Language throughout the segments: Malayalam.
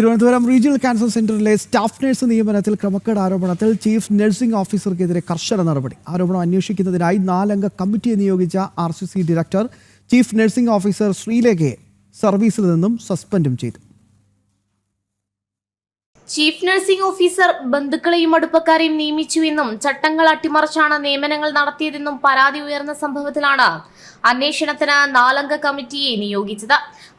തിരുവനന്തപുരം റീജിയണൽ ക്യാൻസർ സെന്ററിലെ സ്റ്റാഫ് നഴ്സ് നിയമനത്തിൽ ക്രമക്കേട് ആരോപണത്തിൽ ചീഫ് നഴ്സിംഗ് ഓഫീസർക്കെതിരെ കർശന നടപടി. ആരോപണം അന്വേഷിക്കുന്നതിനായി നാലംഗ കമ്മിറ്റിയെ നിയോഗിച്ച R director chief nursing officer Sreelekha സർവീസിൽ നിന്നും സസ്പെൻഡും ചെയ്തു. ചീഫ് നഴ്സിംഗ് ഓഫീസർ ബന്ധുക്കളെയും അടുപ്പക്കാരെയും നിയമിച്ചുവെന്നും ചട്ടങ്ങൾ അട്ടിമറിച്ചാണ് നിയമനങ്ങൾ നടത്തിയതെന്നും പരാതി ഉയർന്ന സംഭവത്തിലാണ് അന്വേഷണത്തിന് നാലംഗ കമ്മിറ്റിയെ നിയോഗിച്ചത്.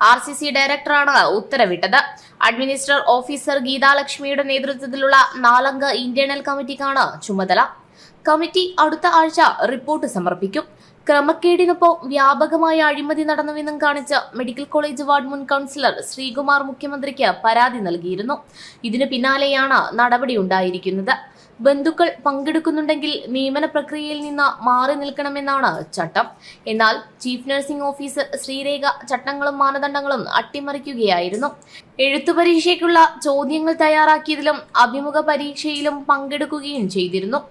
ആർ സി സി ഡയറക്ടറാണ് ഉത്തരവിട്ടത്. അഡ്മിനിസ്ട്രേറ്റർ ഓഫീസർ ഗീതാലക്ഷ്മിയുടെ നേതൃത്വത്തിലുള്ള നാലംഗ ഇന്റേണൽ കമ്മിറ്റിക്കാണ് ചുമതല. കമ്മിറ്റി അടുത്ത ആഴ്ച റിപ്പോർട്ട് സമർപ്പിക്കും. ക്രമക്കേടിനൊപ്പം വ്യാപകമായ അഴിമതി നടന്നുവെന്നും കാണിച്ച് മെഡിക്കൽ കോളേജ് വാർഡ് മുൻ കൗൺസിലർ ശ്രീകുമാർ മുഖ്യമന്ത്രിക്ക് പരാതി നൽകിയിരുന്നു. ഇതിനു പിന്നാലെയാണ് നടപടി ഉണ്ടായിരിക്കുന്നത്. ബന്ധുക്കൾ പങ്കെടുക്കുന്നുണ്ടെങ്കിൽ നിയമന പ്രക്രിയയിൽ നിന്ന് മാറി നിൽക്കണമെന്നാണ് ചട്ടം. എന്നാൽ ചീഫ് നഴ്സിംഗ് ഓഫീസർ ശ്രീരേഖ ചട്ടങ്ങളും മാനദണ്ഡങ്ങളും അട്ടിമറിക്കുകയായിരുന്നു. എഴുത്തു പരീക്ഷയ്ക്കുള്ള ചോദ്യങ്ങൾ തയ്യാറാക്കിയതിലും അഭിമുഖ പരീക്ഷയിലും പങ്കെടുക്കുകയും ചെയ്തിരുന്നു.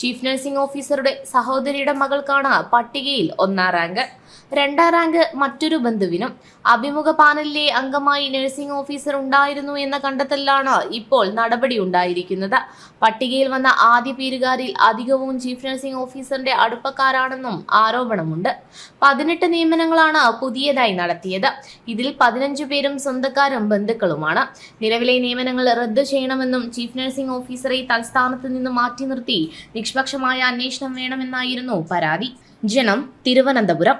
ചീഫ് നഴ്സിംഗ് ഓഫീസറുടെ സഹോദരിയുടെ മകൾക്കാണ് പട്ടികയിൽ ഒന്നാം റാങ്ക്. രണ്ടാം റാങ്ക് മറ്റൊരു ബന്ധുവിനും അഭിമുഖ പാനലിലെ അംഗമായി നഴ്സിംഗ് ഓഫീസർ ഉണ്ടായിരുന്നു എന്ന കണ്ടെത്തലിലാണ് ഇപ്പോൾ നടപടി ഉണ്ടായിരിക്കുന്നത്. പട്ടികയിൽ വന്ന ആദ്യ പേരുകാരിൽ അധികവും ചീഫ് നഴ്സിംഗ് ഓഫീസറിന്റെ അടുപ്പക്കാരാണെന്നും ആരോപണമുണ്ട്. പതിനെട്ട് നിയമനങ്ങളാണ് പുതിയതായി നടത്തിയത്. ഇതിൽ പതിനഞ്ചു പേരും സ്വന്തക്കാരും ബന്ധുക്കളുമാണ്. നിലവിലെ നിയമനങ്ങൾ റദ്ദു ചെയ്യണമെന്നും ചീഫ് നഴ്സിംഗ് ഓഫീസറെ തൽസ്ഥാനത്ത് നിന്ന് മാറ്റി നിർത്തി നിഷ്പക്ഷമായ അന്വേഷണം വേണമെന്നായിരുന്നു പരാതി. ജനം തിരുവനന്തപുരം.